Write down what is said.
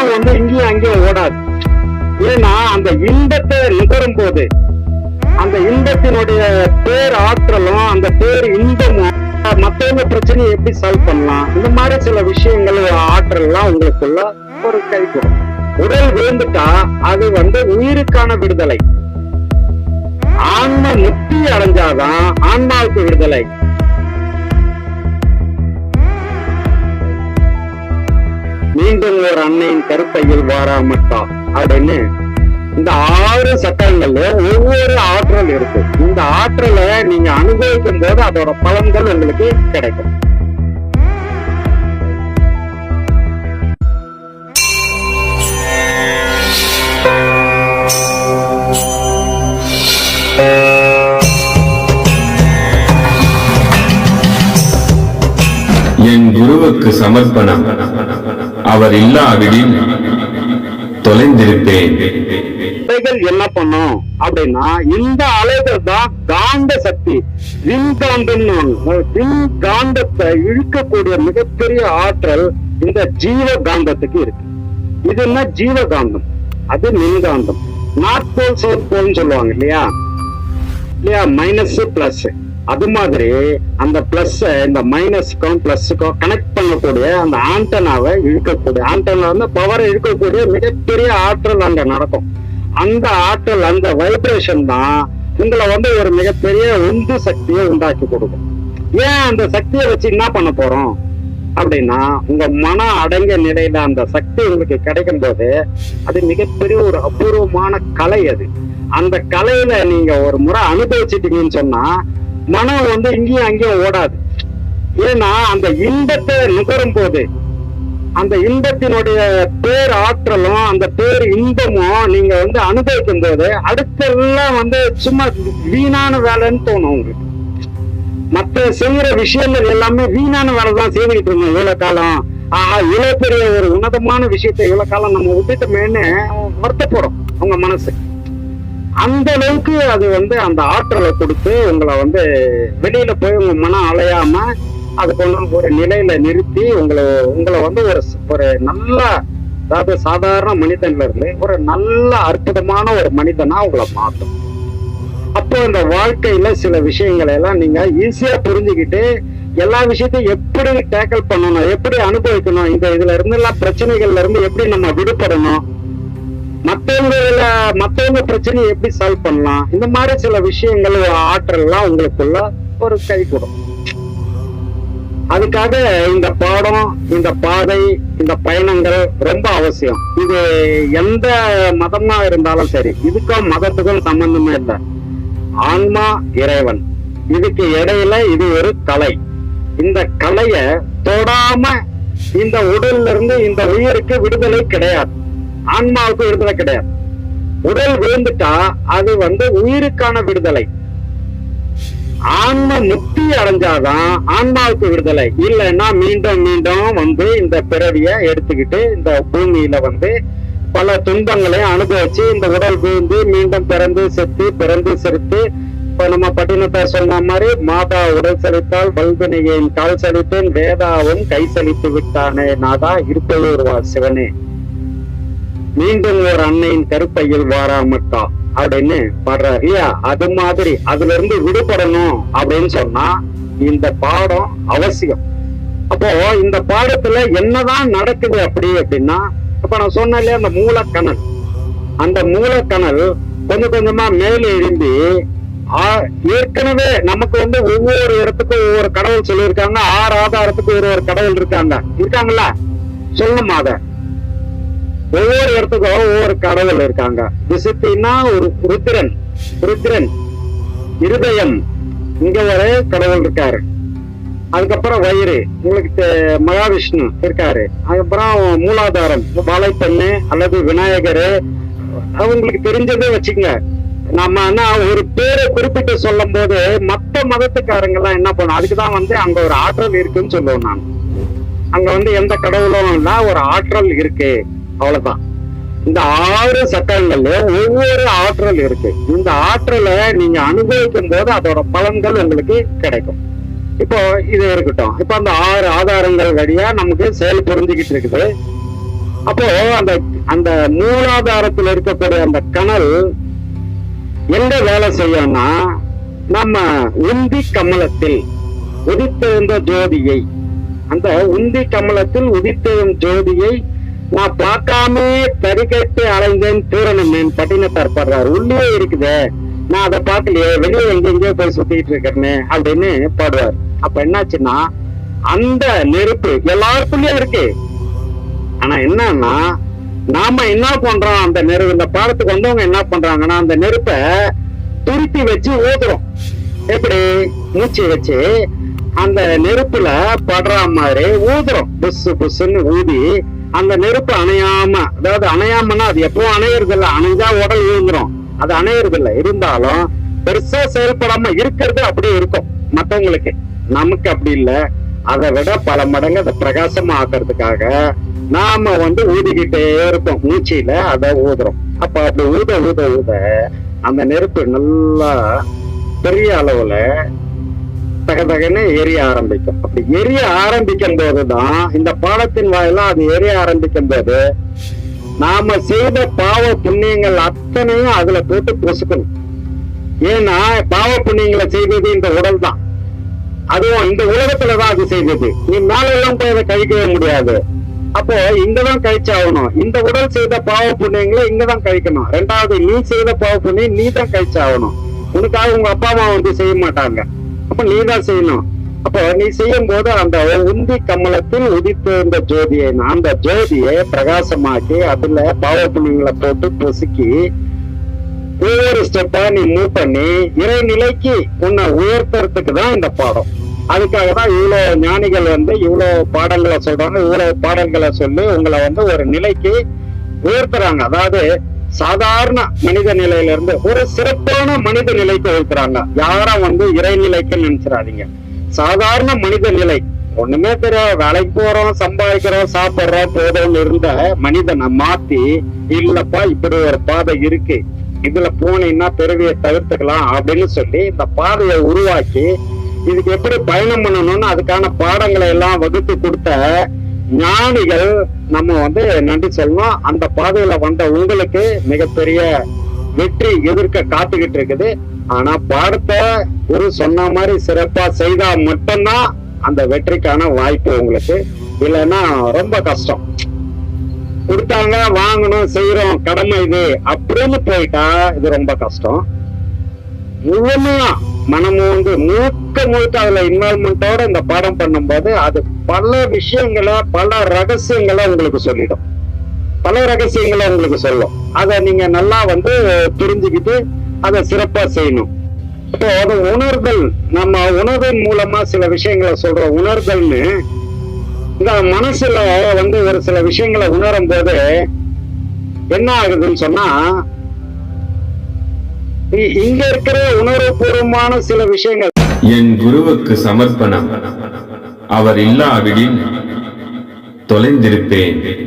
மனம் வந்து இங்கேயும் அங்கேயும் ஓடாது. ஏன்னா அந்த இன்பத்தை நுகரும் போது அந்த இன்பத்தினுடைய பேர் ஆற்றலும் அந்த பேர் இன்பமும் மத்தவங்க பிரச்சனையை எப்படி சால்வ் பண்ணலாம்? இந்த மாதிரி சில விஷயங்கள் ஆற்றல்லாம் உங்களுக்குள்ள ஒரு கை கொடுக்கும். உடல் விழுந்துட்டா அது வந்து உயிருக்கான விடுதலை. ஆன்ம முக்தி அடைஞ்சாதான் ஆன்மாவுக்கு விடுதலை. மீண்டும் ஒரு அன்னையின் கருப்பையில் வாராமட்டா அப்படின்னு இந்த ஆறு சட்டங்கள்ல ஒவ்வொரு ஆற்றல் இருக்கு. இந்த ஆற்றலை நீங்க அனுபவிக்கும் போது அதோட பலன்கள் உங்களுக்கு கிடைக்கும். என் குருவுக்கு சமர்ப்பணம். அவர் இல்லாவிடில் தொலைந்திருப்பேன். அலைகள் என்ன பண்ணும் அப்படின்னா இந்த அலைகள் தான் காந்த சக்தி. விண்காந்தம்னு காந்தத்தை இழுக்கக்கூடிய மிகப்பெரிய ஆற்றல் இந்த ஜீவ காந்தத்துக்கு இருக்கு. இது என்ன? ஜீவ காந்தம் அது மின்காந்தம். நார்த் போல் சவுத் போல்னு சொல்லுவாங்க இல்லையா? இல்லையா? மைனஸ் பிளஸ் அது மாதிரி அந்த பிளஸ் இந்த மைனஸ்க்கும் பிளஸ்க்கும் கனெக்ட் பண்ணக்கூடிய அந்த ஆண்டனாவை இழுக்கக்கூடிய ஆண்டனா வந்து பவரை இழுக்கக்கூடிய மிகப்பெரிய ஆற்றல் அங்க நடக்கும். அந்த ஆற்றல் அந்த வைப்ரேஷன் தான் உங்களை வந்து ஒரு மிகப்பெரிய உந்து சக்தியை உண்டாக்கி கொடுக்கும். ஏன் அந்த சக்தியை வச்சு என்ன பண்ண போறோம்? அப்படின்னா உங்க மன அடங்கிய நிலையில அந்த சக்தி உங்களுக்கு கிடைக்கும் போது அது மிகப்பெரிய ஒரு அபூர்வமான கலை அது. அந்த கலையில நீங்க ஒரு முறை அனுபவிச்சிட்டீங்கன்னு சொன்னா மனம் வந்து இங்கேயும் அங்கேயும் ஓடாது. ஏன்னா அந்த இன்பத்தை நுகரும் போது அந்த இன்பத்தினுடைய பேர் ஆற்றலும் அந்த பேர் இன்பமும் நீங்க வந்து அனுபவிக்கும் போது அடுத்தெல்லாம் வந்து சும்மா வீணான வேலைன்னு தோணும் உங்களுக்கு. மத்த செய்யற விஷயங்கள் எல்லாமே வீணான வேலை தான் செய்துக்கிட்டு இருந்தோம் இவ்வளவு காலம். ஆஹா இவ்வளவு பெரிய ஒரு உன்னதமான விஷயத்த இவ்வளவு காலம் நம்ம விட்டுட்டோமேன்னு வருத்தப்படும் அவங்க மனசு. அந்த அளவுக்கு அது வந்து அந்த ஆற்றலை கொடுத்து உங்களை வந்து வெளியில போய் உங்க மனம் அலையாம அது கொண்டு ஒரு நிலையில நிறுத்தி உங்களை உங்களை வந்து ஒரு ஒரு நல்ல அதாவது சாதாரண மனிதன்ல இருந்து ஒரு நல்ல அற்புதமான ஒரு மனிதனா உங்களை மாற்றும் அப்போ இந்த வாழ்க்கையில சில விஷயங்களை எல்லாம் நீங்க ஈஸியா புரிஞ்சுக்கிட்டு எல்லா விஷயத்தையும் எப்படி டேக்கிள் பண்ணணும் எப்படி அனுபவிக்கணும் இந்த இதுல இருந்து எல்லாம் பிரச்சனைகள்ல இருந்து எப்படி நம்ம விடுபடணும் மத்தவங்க மத்தவங்க பிரச்சனையை எப்படி சால்வ் பண்ணலாம்? இந்த மாதிரி சில விஷயங்கள் ஆற்றல்லாம் உங்களுக்குள்ள ஒரு கை கொடுக்கும். அதுக்காக இந்த பாடம் இந்த பாதை இந்த பயணங்கள் ரொம்ப அவசியம். இது எந்த மதமா இருந்தாலும் சரி இதுக்கும் மதத்துக்கும் சம்பந்தமே இல்லை. ஆன்மா இறைவன். இதுக்கு இடையில இது ஒரு கலை. இந்த கலைய தொடாம இந்த உடல்ல இருந்து இந்த உயிருக்கு விடுதலை கிடையாது. ஆன்மாவுக்கு விடுதலை கிடையாது. உடல் விழுந்துட்டா அது வந்து உயிருக்கான விடுதலை. ஆன்ம முக்தி அடைஞ்சாதான் ஆன்மாவுக்கு விடுதலை. இல்லைன்னா மீண்டும் மீண்டும் வந்து இந்த பிறவிய எடுத்துக்கிட்டு இந்த பூமியில வந்து பல துன்பங்களையும் அனுபவிச்சு இந்த உடல் விழுந்து மீண்டும் பிறந்து செத்து பிறந்து செத்து இப்ப நம்ம பட்டினத்தை சொன்ன மாதிரி மாதா உடல் செலுத்தால் வல்வினையின் கால் செலுத்தேன் வேதாவும் கை செலுத்து விட்டானே நாதா இருப்பவர் சிவனே. மீண்டும் ஒரு அன்னையின் கருப்பையில் வாராமட்டா அப்படின்னு பாடுறாரு இல்லையா? அது மாதிரி அதுல இருந்து விடுபடணும் அப்படின்னு சொன்னா இந்த பாடம் அவசியம். அப்போ இந்த பாடத்துல என்னதான் நடக்குது அப்படி அப்படின்னா இப்ப நான் சொன்னேன் அந்த மூலக்கணல். அந்த மூலக்கணல் கொஞ்சம் கொஞ்சமா மேலே எழும்பி ஆ- ஏற்கனவே நமக்கு வந்து ஒவ்வொரு இடத்துக்கும் ஒவ்வொரு கடவுள் சொல்லியிருக்காங்க ஆறு ஆதாரத்துக்கு ஒரு ஒரு கடவுள் இருக்காங்க. இருக்காங்களா? சொல்லணுமா அதை? ஒவ்வொரு இடத்துக்கும் ஒவ்வொரு கடவுள் இருக்காங்க. திசுத்தின்னா ஒரு ருத்ரன். ருத்ரன். இருதயம். இங்க ஒரு கடவுள் இருக்காரு. அதுக்கப்புறம் வயிறு. உங்களுக்கு மகாவிஷ்ணு இருக்காரு. அதுக்கப்புறம் மூலாதாரம். வாழைப்பண்ணு அல்லது விநாயகர். அவங்களுக்கு தெரிஞ்சதே வச்சுக்கங்க. நம்ம என்ன ஒரு பேரை குறிப்பிட்டு சொல்லும் போது மத்த மதத்துக்காரங்க எல்லாம் என்ன பண்ணும்? அதுக்குதான் வந்து அங்க ஒரு ஆற்றல் இருக்குன்னு சொல்லுவோம் நான். அங்க வந்து எந்த கடவுளும் இல்ல ஒரு ஆற்றல் இருக்கு. அவ்வளவுதான். இந்த ஆறு சட்டங்கள்ல ஒவ்வொரு ஆற்றல் இருக்கு. இந்த ஆற்றலை நீங்க அனுபவிக்கும் போது அதோட பலன்கள் உங்களுக்கு கிடைக்கும். இப்போ இது இருக்கட்டும். இப்போ அந்த ஆறு ஆதாரங்கள் வழியா நமக்கு செயல் புரிஞ்சுக்கிட்டு இருக்குது. அப்போ அந்த அந்த மூலாதாரத்தில் இருக்கக்கூடிய அந்த கணல் எங்க வேலை செய்யணும்னா நம்ம உந்தி கமலத்தில் உதித்தெழுந்த ஜோதியை அந்த உந்தி கமலத்தில் உதித்தெழும் ஜோதியை நான் பார்க்காம தறிகட்டு அலைந்தேன் பூரணமேன் பட்டினத்தார் பாடுறாரு. உள்ளே இருக்குதே. நான் அதை பார்க்கலையே. வெளியே எங்கெங்கயோ போய் சுத்திட்டு இருக்கேன்னு அப்படின்னு பாடுவார் அப்ப என்னாச்சுன்னா அந்த நெருப்பு எல்லாருக்குள்ளயும் இருக்கு. ஆனா என்னன்னா நாம என்ன பண்றோம்? அந்த நெருப்பு இந்த பாடத்துக்கு வந்தவங்க என்ன பண்றாங்கன்னா அந்த நெருப்ப துருத்தி வச்சு ஊதுறோம். எப்படி? மூச்சு வச்சு அந்த நெருப்புல படுற மாதிரி ஊதுறோம். புஸ் புஸ்ன்னு ஊதி அந்த நெருப்பு அணையாம அதாவது அணையாமன்னா அது எப்பவும் அணையறது இல்லை அணைஞ்சா உடல் விழுந்துரும் அது அணையறது இல்லை இருந்தாலும் பெருசா செயல்படாம இருக்கிறது அப்படியே இருக்கும். மத்தவங்களுக்கு. நமக்கு அப்படி இல்லை. அதை விட பல மடங்கு அதை பிரகாசமா ஆக்குறதுக்காக நாம வந்து ஊதிக்கிட்டே இருப்போம் மூச்சியில அதை ஊதுறோம். அப்ப அப்படி ஊத ஊத ஊத அந்த நெருப்பு நல்லா பெரிய அளவுல தகதகன்னு எரிய ஆரம்பிக்கும். அப்படி எரிய ஆரம்பிக்கும் போதுதான் இந்த பாலத்தின் வாயிலா அது எரிய ஆரம்பிக்கும் போது நாம செய்த பாவ புண்ணியங்கள் அத்தனையும் அதுல போட்டு பொசுக்கணும். ஏன்னா பாவ புண்ணியங்களை செய்தது இந்த உடல் தான் அதுவும் இந்த உலகத்துலதான் அது செய்தது. நீ மேலெல்லாம் போய் அதை கழிக்கவே முடியாது. அப்போ இங்கதான் கழிச்சாகணும். இந்த உடல் செய்த பாவ புண்ணியங்களை இங்கதான் கழிக்கணும். ரெண்டாவது நீ செய்த பாவ புண்ணியம் நீ தான் கழிச்சாகணும். உனக்காக உங்க அப்பா அம்மா வந்து செய்ய மாட்டாங்க. அப்ப நீ தான் செய்யணும். அப்போ நீ செய்யும் போது அந்த உந்தி கமலத்தில் உதித்திருந்த ஜோதியை அந்த ஜோதியை பிரகாசமாக்கி அதுல பாவ புண்ணியங்களை போட்டு பொசுக்கி ஒவ்வொரு ஸ்டெப்பா நீ மூவ் பண்ணி இறைநிலைக்கு உன்னை உயர்த்துறதுக்கு தான் இந்த பாடம். அதுக்காக தான் இவ்வளவு ஞானிகள் வந்து இவ்வளவு பாடல்களை சொல்றாங்க இவ்வளவு பாடல்களை சொல்லி உங்களை வந்து ஒரு நிலைக்கு உயர்த்துறாங்க. அதாவது சாதாரண மனித நிலையில இருந்து ஒரு சிறப்பான மனித நிலைக்கு வைக்கிறாங்க யாரும் வந்து இறைநிலைக்கு நினைச்சிடாதீங்க. சாதாரண மனித நிலை. ஒண்ணுமே தெரியாது. வேலைக்கு போறோம் சம்பாதிக்கிறோம் சாப்பிடுறோம் போதும்னு இருந்த மனிதனை மாத்தி இல்லப்பா இப்படி ஒரு பாதை இருக்கு. இதுல போனீங்கன்னா பிறவியை தவிர்த்துக்கலாம் அப்படின்னு சொல்லி இந்த பாதையை உருவாக்கி இதுக்கு எப்படி பயணம் பண்ணணும்னு அதுக்கான பாடங்களை எல்லாம் வகுத்து கொடுத்த ஞானிகள் நம்ம வந்து நன்றி சொல்லணும். அந்த பாதையில வந்த உங்களுக்கு மிகப்பெரிய வெற்றி எதிர்க்க காத்துக்கிட்டு இருக்குது. ஆனா பாடத்தை குரு சொன்ன மாதிரி சிறப்பா செய்தா மட்டும்தான் அந்த வெற்றிக்கான வாய்ப்பு உங்களுக்கு. இல்லைன்னா ரொம்ப கஷ்டம். கொடுத்தாங்க வாங்கணும் செய்யறோம் கடமை இது அப்படின்னு போயிட்டா இது ரொம்ப கஷ்டம். முழுமையா மனமும் வந்து மூக்க முழுக்க அதுல இன்வால்மெண்டோட இந்த பாடம் பண்ணும்போது அது பல விஷயங்களை பல ரகசியங்களை உங்களுக்கு சொல்லிடும். பல ரகசியங்களை உங்களுக்கு சொல்லும். அதை நீங்க நல்லா வந்து புரிஞ்சுக்கிட்டு அதை சிறப்பா செய்யணும். இப்போ அது உணர்தல். நம்ம உணர்வின் மூலமா சில விஷயங்களை சொல்றோம். உணர்தல்னு இந்த மனசுல வந்து ஒரு சில விஷயங்களை உணரும் போது என்ன ஆகுதுன்னு சொன்னா இங்க இருக்கிற உணர்வுபூர்வமான சில விஷயங்கள். என் குருவுக்கு சமர்ப்பணம். அவர் இல்லாவிடின் தொலைந்திருப்பேன்.